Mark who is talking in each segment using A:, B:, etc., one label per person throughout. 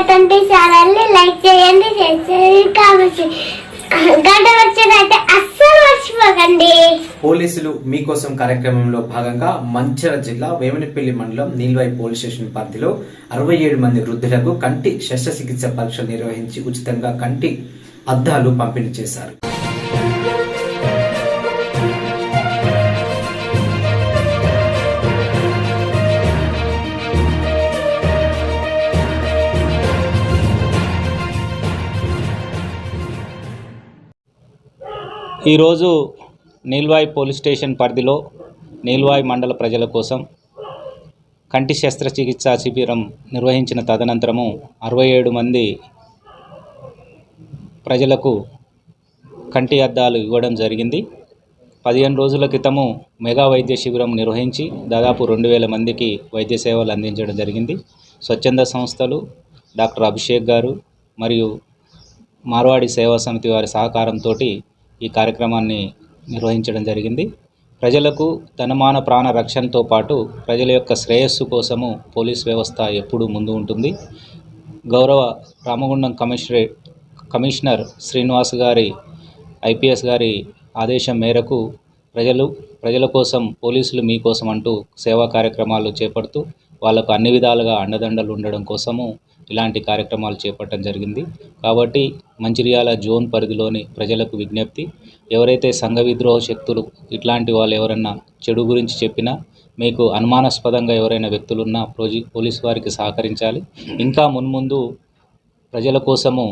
A: ఇటువంటి ఛానల్ని లైక్ చేయండి షేర్ చేయండి. కామెంట్ గంట వచ్చినట్టే అస్సలు మర్చిపోకండి.
B: పోలీసులు మీకోసం కార్యక్రమంలో భాగంగా మంచర జిల్లా వేమనపల్లి మండలం నీల్వాయి పోలీస్ స్టేషన్ పరిధిలో అరవై ఏడు మంది వృద్ధులకు కంటి శస్త్రచికిత్స పరీక్షలు నిర్వహించి ఉచితంగా కంటి అద్దాలు పంపిణీ చేశారు.
C: ఈరోజు నీల్వాయి పోలీస్ స్టేషన్ పరిధిలో నీల్వాయి మండల ప్రజల కోసం కంటి శస్త్రచికిత్సా శిబిరం నిర్వహించిన తదనంతరము అరవై ఏడు మంది ప్రజలకు కంటి అద్దాలు ఇవ్వడం జరిగింది. పదిహేను రోజుల క్రితము మెగా వైద్య శిబిరం నిర్వహించి దాదాపు రెండు వేల మందికి వైద్య సేవలు అందించడం జరిగింది. స్వచ్ఛంద సంస్థలు డాక్టర్ అభిషేక్ గారు మరియు మార్వాడి సేవా సమితి వారి సహకారంతో ఈ కార్యక్రమాన్ని నిర్వహించడం జరిగింది. ప్రజలకు ధనమాన ప్రాణ రక్షణతో పాటు ప్రజల యొక్క శ్రేయస్సు కోసము పోలీస్ వ్యవస్థ ఎప్పుడూ ముందు ఉంటుంది. గౌరవ రామగుండం కమిషనరేట్ కమిషనర్ శ్రీనివాస్ గారి ఐపీఎస్ గారి ఆదేశం మేరకు ప్రజలు ప్రజల కోసం పోలీసులు మీకోసం అంటూ సేవా కార్యక్రమాలు చేపడుతూ వాళ్ళకు అన్ని విధాలుగా అండదండలు ఉండడం కోసము ఇలాంటి కార్యక్రమాలు చేపట్టడం జరిగింది. కాబట్టి మంచిర్యాల జోన్ పరిధిలోని ప్రజలకు విజ్ఞప్తి ఎవరైతే సంఘ విద్రోహ శక్తులు ఇట్లాంటి వాళ్ళు ఎవరన్నా చెడు గురించి చెప్పినా మీకు అనుమానాస్పదంగా ఎవరైనా వ్యక్తులున్నా పోజి పోలీస్ వారికి సహకరించాలి. ఇంకా మున్ముందు ప్రజల కోసము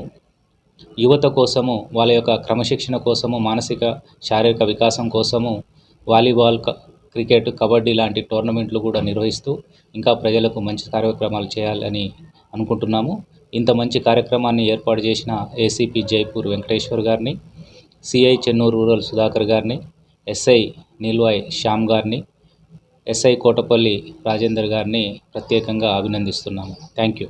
C: యువత కోసము వాళ్ళ యొక్క క్రమశిక్షణ కోసము మానసిక శారీరక వికాసం కోసము వాలీబాల్ క- క్రికెట్ కబడ్డీ లాంటి టోర్నమెంట్లు కూడా నిర్వహిస్తూ ఇంకా ప్రజలకు మంచి కార్యక్రమాలు చేయాలని అనుకుంటున్నాము. ఇంత మంచి కార్యక్రమాన్ని ఏర్పాటు చేసిన ఏసీపీ జైపూర్ వెంకటేశ్వర్ గారిని సిఐ చెన్నూరు రూరల్ సుధాకర్ గారిని ఎస్ఐ నిల్వాయ్ శ్యామ్ గారిని ఎస్ఐ కోటపల్లి రాజేందర్ గారిని ప్రత్యేకంగా అభినందిస్తున్నాము. Thank you